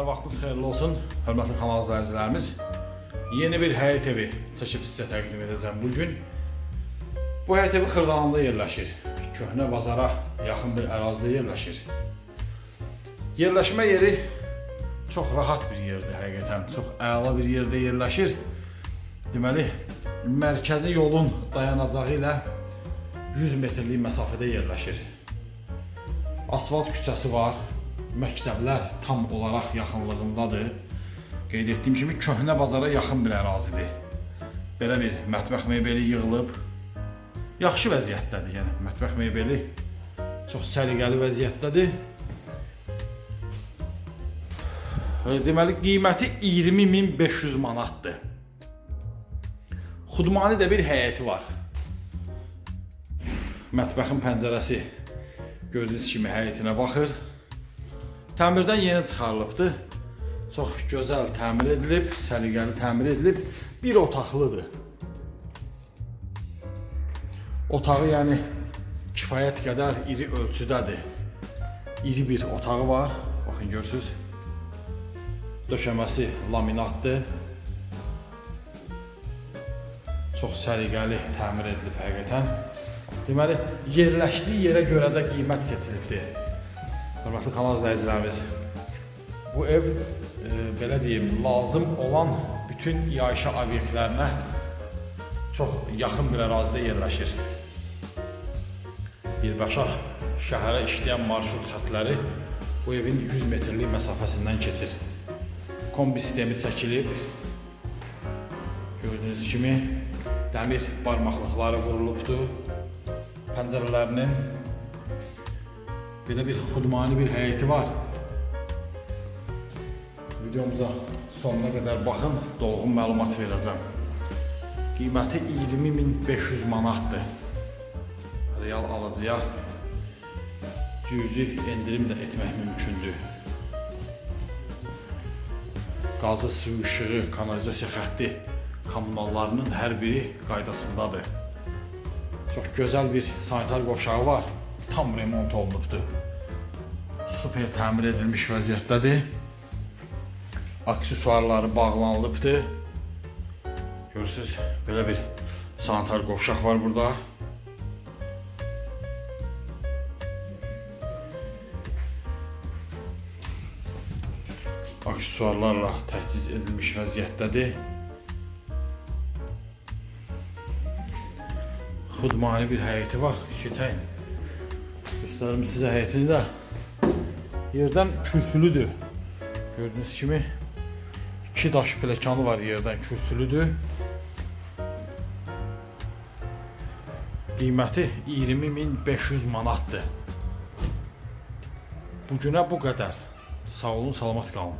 Hər vaxtınız xeyirli olsun, hörmətli kanal izləyicilərimiz. Yeni bir həyət evi çəkib sizə təqdim edəcəm bu gün. Bu həyət evi Xırdalanında yerləşir. Köhnə bazara yaxın bir ərazidə yerləşir. Yerləşmə yeri çox rahat bir yerdir həqiqətən. Çox əla bir yerdə yerləşir. Deməli, mərkəzi yolun dayanacağı ilə 100 metrlik məsafədə yerləşir. Asfalt küçəsi var. Məktəblər tam olaraq yaxınlığındadır. Qeyd etdiyim kimi köhnə bazara yaxın bir ərazidir. Belə bir mətbəx mebeli yığılıb. Yaxşı vəziyyətdədir, yəni mətbəx mebeli çox səliqəli vəziyyətdədir. Deməli qiyməti 20500 manatdır. Xudmani də bir həyəti var. Mətbəxin pəncərəsi gördüyünüz kimi həyətinə baxır. Təmirdən yeni çıxarılıbdır. Çox gözəl təmir edilib, səliqəli təmir edilib. Bir otaqlıdır. Otağı yəni kifayət qədər iri ölçüdədir. İri bir otağı var. Baxın görürsüz. Döşəməsi laminatdır. Çox səliqəli təmir edilib həqiqətən. Deməli, yerləşdiyi yerə görə də qiymət seçilibdir. Hörmətli kanal izləyicilərimiz, bu ev e, belə deyim, lazım olan bütün yaşa obyektlərinə çox yaxın bir ərazidə yerləşir. Birbaşa şəhərə işləyən marşrut xətləri bu evin 100 metrlik məsafəsindən keçir. Kombi sistemi çəkilib. Gördüyünüz kimi dəmir barmaqlıqları vurulubdur. Pəncərələrinin belə bir xudmani bir həyəti var. Videomuza sonuna qədər baxın, dolğun məlumat verəcəm. Qiyməti 20500 manatdır. Real alıcıya cüzi endirim də etmək mümkündür. Qazı, su işığı, kanalizasiya xətti kommunallarının hər biri qaydasındadır. Çox gözəl bir sanitar qovşağı var. Tam remont olunubdur. Super təmir edilmiş vəziyyətdədir. Aksesuarları bağlanılıbdır. Görürsüz, belə bir sanitar qovşaq var burada. Aksesuarlarla təchiz edilmiş vəziyyətdədir. Xudmani bir həyəti var. Keçəyin. Göstərim sizə həyətini də. Yerdən kürsülüdür. Gördüyünüz kimi iki daş pləkanı var yerdən kürsülüdür. Qiyməti 20500 manatdır. Bu günə bu qədər. Sağ olun, salamat qalın.